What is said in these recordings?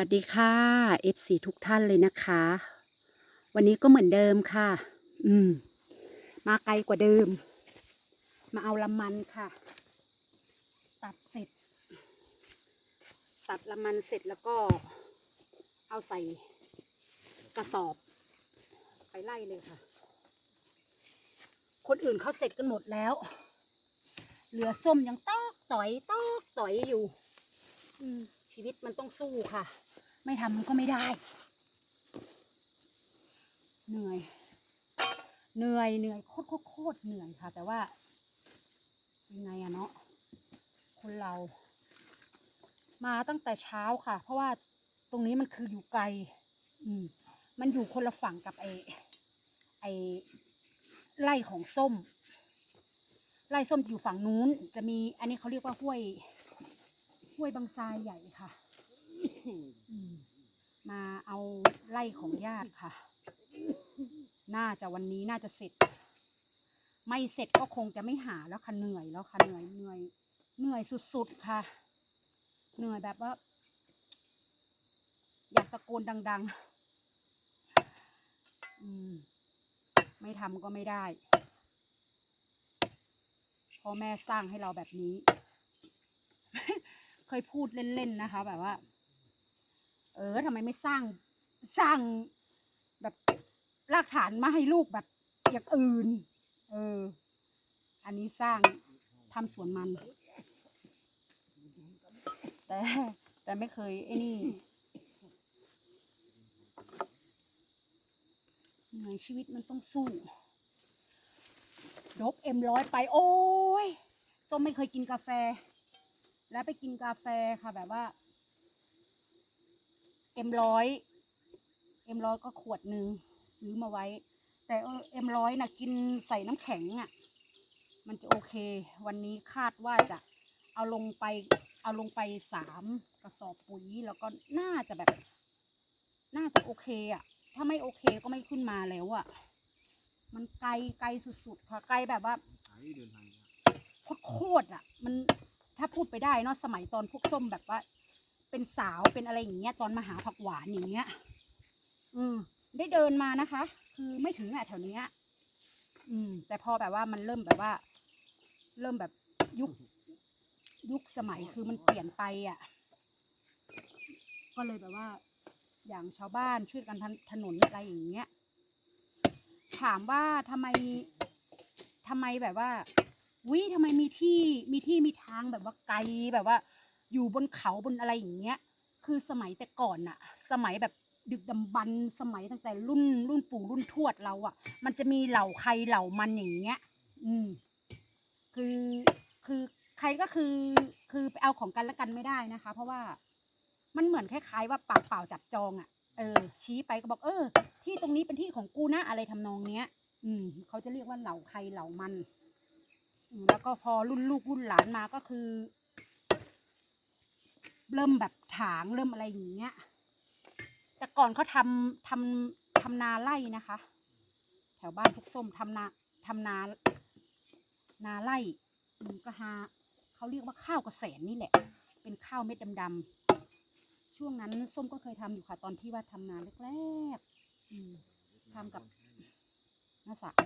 วัสดีค่ะ FC ทุกท่านเลยนะคะ วันนี้ก็เหมือนเดิมค่ะ อืม มาไกลกว่าเดิม มาเอาละมันค่ะ ตัดเสร็จ ตัดละมันเสร็จแล้วก็ เอาใส่กระสอบ ไปไล่เลยค่ะ คนอื่นเขาเสร็จกันหมดแล้ว เหลือส้มยังตอกต่อยตอกต่อยอยู่ อืม ชีวิตมันต้องสู้ค่ะ ไม่ทำมันก็ไม่ได้ เหนื่อย เหนื่อยเหนื่อยโคตรโคตรเหนื่อยค่ะ แต่ว่ายังไงอะเนาะคนเรา มาตั้งแต่เช้าค่ะ เพราะว่าตรงนี้มันคืออยู่ไกล อืม มันอยู่คนละฝั่งกับไอไอไร่ของส้ม ไร่ส้มอยู่ฝั่งนู้น จะมีอันนี้เขาเรียกว่าห้วย ห้วยบางทรายใหญ่ค่ะ มาเอาไล่ของญาติค่ะ น่าจะวันนี้น่าจะเสร็จ ไม่เสร็จก็คงจะไม่หาแล้วค่ะเหนื่อยแล้วค่ะเหนื่อยเหนื่อยเหนื่อยสุดๆค่ะ เหนื่อยแบบว่า อยากตะโกนดัง ๆ อืม ไม่ทำก็ไม่ได้พ่อแม่สร้างให้เราแบบนี้ ยพูดเล่นๆนะคะ แบบว่า เออทำไมไม่สร้างสร้างแบบรากฐานมาให้ลูกแบบอย่างอื่น เออ อันนี้สร้างทำสวนมัน แต่แต่ไม่เคยไอ้นี่เหนื่อยชีวิตมันต้องสู้ดกเอ็มร้อยไป โอ้ยส้มไม่เคยกินกาแฟ แล้วไปกินกาแฟค่ะแบบว่าเอ็มร้อยเอ็มร้อยก็ขวดหนึ่งซื้อมาไว้ แต่เออเอ็มร้อยนะกินใส่น้ำแข็งอะ่ะ มันจะโอเค วันนี้คาดว่าจะเอาลงไปเอาลงไปสามกระสอบปุ๋ยแล้วก็น่าจะแบบ น่าจะโอเคอะ่ะ ถ้าไม่โอเคก็ไม่ขึ้นมาแล้วอะ่ะ มันไกลไกลสุดๆค่ะไกลแบบว่าขายเดินทางยากโคตรๆอะ มัน ถ้าพูดไปได้เนาะสมัยตอนพวกส้มแบบว่า เป็นสาวเป็นอะไรอย่างเงี้ยตอนมาหาผักหวานอย่างเงี้ย อืม ได้เดินมานะคะ คือไม่ถึงอะแถวเนี้ย อืม แต่พอแบบว่ามันเริ่มแบบว่า เริ่มแบบยุค ยุคสมัยคือมันเปลี่ยนไปอะก็เลยแบบว่า อย่างชาวบ้านช่วยกันถนนอะไรอย่างเงี้ยถามว่าทำไมทำไมแบบว่า วิทำไมมีที่มีที่มีทางแบบว่าไกลแบบว่า อยู่บนเขาบนอะไรอย่างเงี้ย คือสมัยแต่ก่อนอะสมัยแบบดึกดำบรรสมัยตั้งแต่รุ่นรุ่นปู่รุ่นทวดเราอะมันจะมีเหล่าใครเหล่ามันอย่างเงี้ย อืม คือคือใครก็คือ คือไปเอาของกันและกันไม่ได้นะคะ เพราะว่ามันเหมือนคล้ายๆ ว่าปากเปล่าจับจองอะเออ ชี้ไปก็บอก เออ ที่ตรงนี้เป็นที่ของกูนะอะไรทำนองเนี้ย อืม เขาจะเรียกว่าเหล่าใครเหล่ามัน แล้วก็พอรุ่นลูกรุ่นหลานมาก็คือ เริ่มแบบถางเริ่มอะไรอย่างเงี้ย แต่ก่อนเขาทำทำทำนาไร่นะคะ แถวบ้านพวกส้มทำนาทำนานาไร่มก็หาเขาเรียกว่าข้าวกระแสนนี่แหละ เป็นข้าวเม็ดดำๆช่วงนั้นส้มก็เคยทำอยู่ค่ะ ตอนที่ว่าทำนาแรกๆทำกับน้าสาว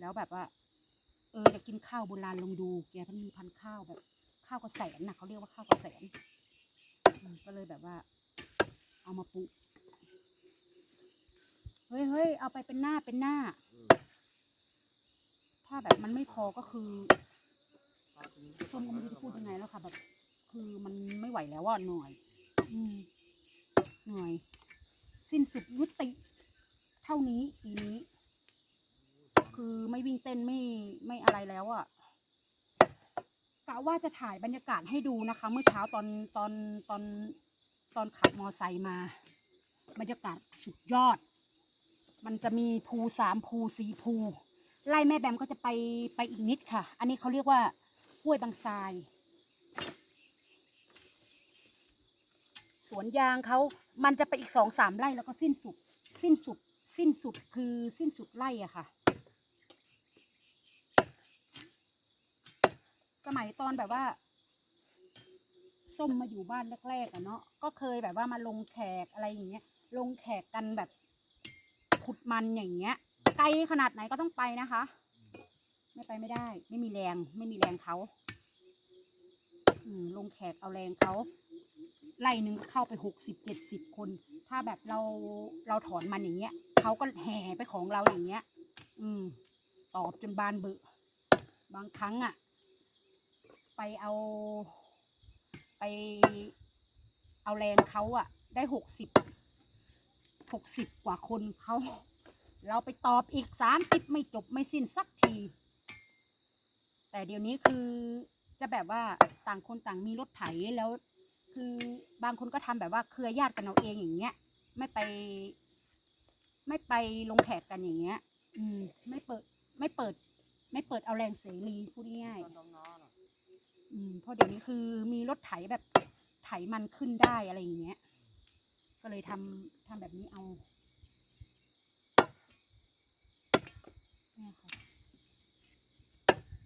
แล้วแบบว่า เออจะกินข้าวโบราณลองดู แกมันมีพันธุ์ข้าวแบบ ข้าวกระแสนนะเขาเรียกว่าข้าวกระแสนอืมก็เลยแบบว่า เอามาปลูกเฮ้ยเฮ้ยเอาไปเป็นหน้าเป็นหน้า ถ้าแบบมันไม่พอก็คือส้มก็ไม่รู้จะพูดยังไงแล้วค่ะแบบ คือมันไม่ไหวแล้วอะหน่อย อืมหน่อย สิ้นสุดยุติ เท่านี้ปีนี้ คือไม่วิ่งเต้นไม่ไม่อะไรแล้วอะ่ะกะว่าจะถ่ายบรรยากาศให้ดูนะคะ เมื่อเช้าตอนตอนตอนตอนขับมอไซค์มา บรรยากาศสุดยอด มันจะมีภูสามภูสี่ภูไล่แม่แบมก็จะไปไปอีกนิดค่ะ อันนี้เขาเรียกว่าห้วยบางทรายสวนยางเขามันจะไปอีกสองสามไร่แล้วก็สิ้นสุด สิ้นสุด สิ้นสุดคือสิ้นสุดไร่อะค่ะ มัยตอนแบบว่า ส้มมาอยู่บ้านแรกๆอะเนาะก็เคยแบบว่ามาลงแขกอะไรอย่างเงี้ย ลงแขกกันแบบขุดมันอย่างเงี้ยไกลขนาดไหนก็ต้องไปนะคะ ไม่ไปไม่ได้ ไม่มีแรง ไม่มีแรงเขาอืลงแขกเอาแรงเขาไล่หนึ่งเข้าไปหกสิบเจ็ดสิบคน ถ้าแบบเราเราถอนมันอย่างเงี้ยเขาก็แห่ไปของเราอย่างเงี้ย อืม ตอบจนบานเบือบางครั้งอะ ไปเอา ไปเอาแรงเขาอะได้หกสิบหกสิบกว่าคนเขาเราไปตอบอีกสามสิบไม่จบไม่สิ้นสักที แต่เดี๋ยวนี้คือจะแบบว่าต่างคนต่างมีรถไถแล้ว คือบางคนก็ทำแบบว่าเครือญาติกันเอาเองอย่างเงี้ย ไม่ไป ไม่ไปลงแขกกันอย่างเงี้ย อืม ไม่เปิด ไม่เปิด ไม่เปิดเอาแรงเสรีพูดง่ายๆ อืมเพราะเดี๋ยวนี้คือมีรถไถแบบไถมันขึ้นได้อะไรอย่างเงี้ย ก็เลยทำทำแบบนี้เอาเนี่ยค่ะ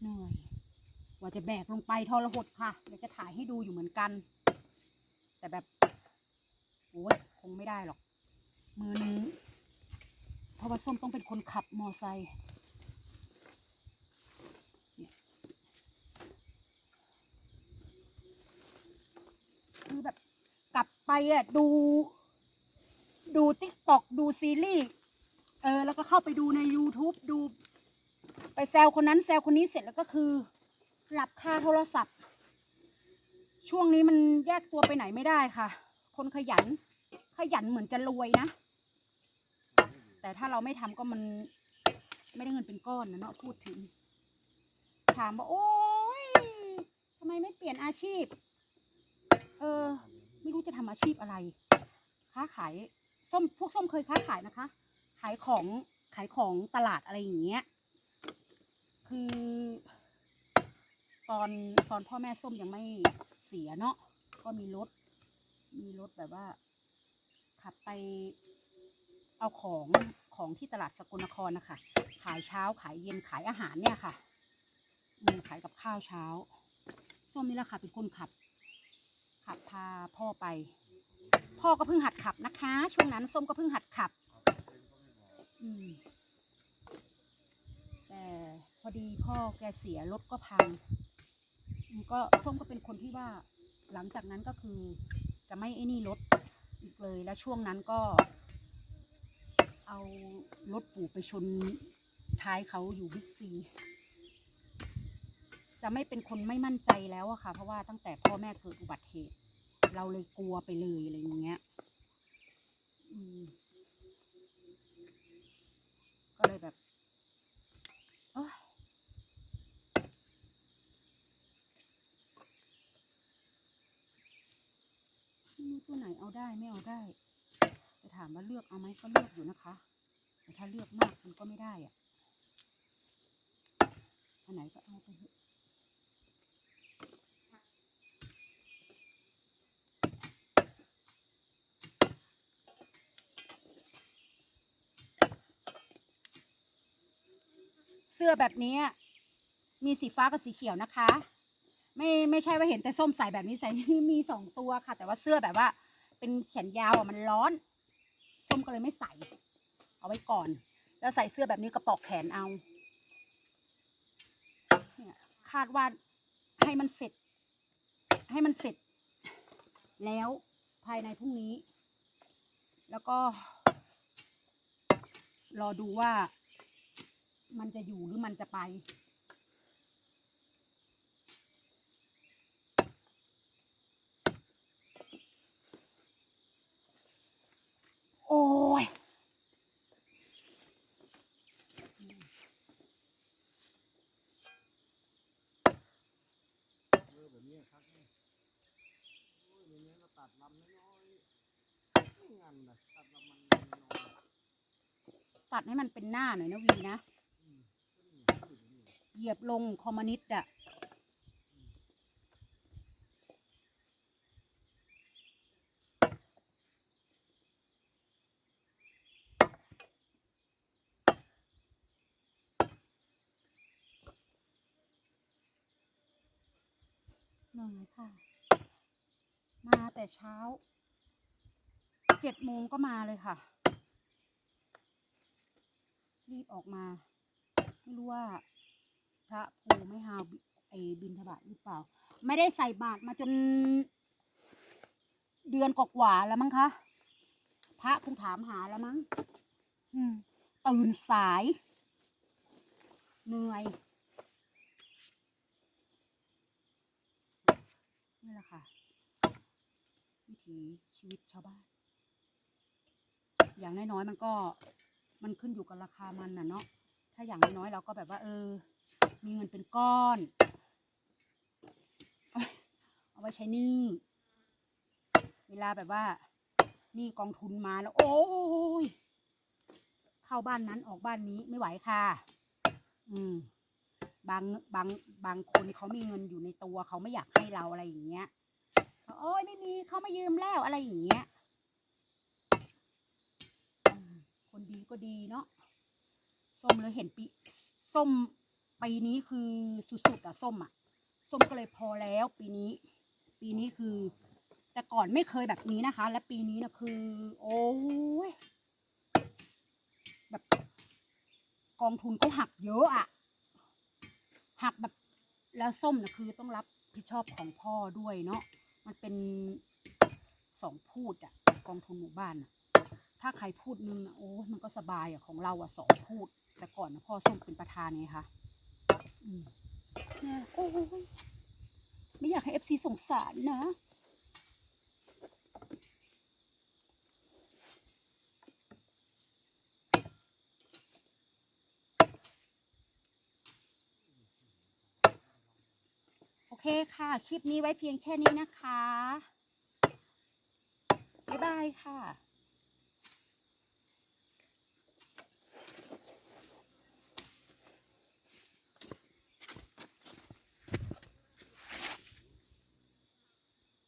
เหนื่อยกว่าจะแบกลงไปทรหดค่ะเดี๋ยวจะถ่ายให้ดูอยู่เหมือนกัน แต่แบบโอ้ยคงไม่ได้หรอก มือนึงเพราะว่าส้มต้องเป็นคนขับมอไซค์เนี่ยคือแบบ กลับไปอะดู ดูติ๊กตอกดูซีรีส์เออ แล้วก็เข้าไปดูใน YouTube ดู ไปแซวคนนั้นแซวคนนี้เสร็จแล้วก็คือหลับคาโทรศัพท์ ช่วงนี้มันแยกตัวไปไหนไม่ได้ค่ะ คนขยัน ขยันเหมือนจะรวยนะ แต่ถ้าเราไม่ทำก็มันไม่ได้เงินเป็นก้อนนะเนาะพูดถึง ถามว่าโอ๊ยทำไมไม่เปลี่ยนอาชีพ เออ ไม่รู้จะทำอาชีพอะไร ค้าขายส้มพวกส้มเคยค้าขายนะคะ ขายของขายของตลาดอะไรอย่างเงี้ย คือ ตอนตอนพ่อแม่ส้มยังไม่เสียเนาะก็มีรถ มีรถแบบว่า ขับไปเอาของของที่ตลาดสกลนครนะคะ ขายเช้าขายเย็นขายอาหารเนี่ยค่ะอืมขายกับข้าวเช้าส้มนี่แหละค่ะเป็นคนขับ ขับพาพ่อไป พ่อก็เพิ่งหัดขับนะคะ ช่วงนั้นส้มก็เพิ่งหัดขับแต่พอดีพ่อแกเสียรถก็พังก็ส้มก็เป็นคนที่ว่า หลังจากนั้นก็คือ จะไม่ไอ้นี่รถอีกเลยแล้วช่วงนั้นก็ เอารถปู่ไปชนท้ายเขาอยู่บิ๊กซี จะไม่เป็นคนไม่มั่นใจแล้วอะค่ะ เพราะว่าตั้งแต่พ่อแม่เกิดอุบัติเหตุ เราเลยกลัวไปเลยอะไรอย่างเงี้ยก็เลยแบบโอ๊ยไม่รู้ตัวไหนเอาได้ไม่เอาได้จะถามว่าเลือกเอาไหมก็เลือกอยู่นะคะ แต่ถ้าเลือกมากมันก็ไม่ได้อะอันไหนก็เอาไปเถอะ เสื้อแบบนี้มีสีฟ้ากับสีเขียวนะคะ ไม่ไม่ใช่ว่าเห็นแต่ส้มใส่แบบนี้ใส่มีสองตัวค่ะ แต่ว่าเสื้อแบบว่า เป็นแขนยาวอะมันร้อน ส้มก็เลยไม่ใส่ เอาไว้ก่อน แล้วใส่เสื้อแบบนี้กระปอกแขนเอาเนี่ยคาดว่าให้มันเสร็จ ให้มันเสร็จ แล้วภายในพรุ่งนี้ แล้วก็ รอดูว่า มันจะอยู่หรือมันจะไป โอ้ย เออแบบนี้ครับนี่โอ้ยแบบนี้เราตัดลำน้อยๆไม่งันนะตัดลำมันน้อยตัดให้มันเป็นหน้าหน่อยนะวีนะ ๆอืมก็นี่พูดอย่างนี้ เหยียบลงคอมมิวนิสต์อะหนื่อยค่ะแต่เช้า เจ็ดโมงก็มาเลยค่ะ รีบออกมา ไม่รู้ว่า พระภูไม่ฮาวไอบินทบาทหรือเปล่า ไม่ได้ใส่บาตรมาจน เดือนกว่าแล้วมั้งคะพระคงถามหาแล้วมั้งตื่นสาย เหนื่อยนี่แหละค่ะ วิถีชีวิตชาวบ้าน อย่างน้อยๆมันก็มันขึ้นอยู่กับราคามันน่ะเนาะถ้าอย่างน้อยๆเราก็แบบว่า เออ มีเงินเป็นก้อน เอาไว้ใช้หนี้ เวลาแบบว่าหนี่กองทุนมาแล้ว โอ้ย เข้าบ้านนั้นออกบ้านนี้ไม่ไหวค่ะ อืม บางบางบางคนเขามีเงินอยู่ในตัวเขาไม่อยากให้เราอะไรอย่างเงี้ยโอ้ยไม่มีเขามายืมแล้วอะไรอย่างเงี้ยคนดีก็ดีเนาะส้มเลยเห็นปีส้ม ปีนี้คือสุดๆอะส้มอะส้มก็เลยพอแล้ว ปีนี้ ปีนี้คือ แต่ก่อนไม่เคยแบบนี้นะคะ และปีนี้นะคือ โอ้ยแบบกองทุนก็หักเยอะอะหักแบบแล้วส้มนะคือต้องรับผิดชอบของพ่อด้วยเนาะมันเป็นสองพูดอะกองทุนหมู่บ้านอะถ้าใครพูดนึงอะโอ้ยมันก็สบายอะของเราอะสองพูด แต่ก่อนนะพ่อส้มเป็นประธานไงคะ นี่ยโอ้ยไม่อยากให้เอฟซีสงสารนะโอเคค่ะ คลิปนี้ไว้เพียงแค่นี้นะคะ บ๊ายบายค่ะ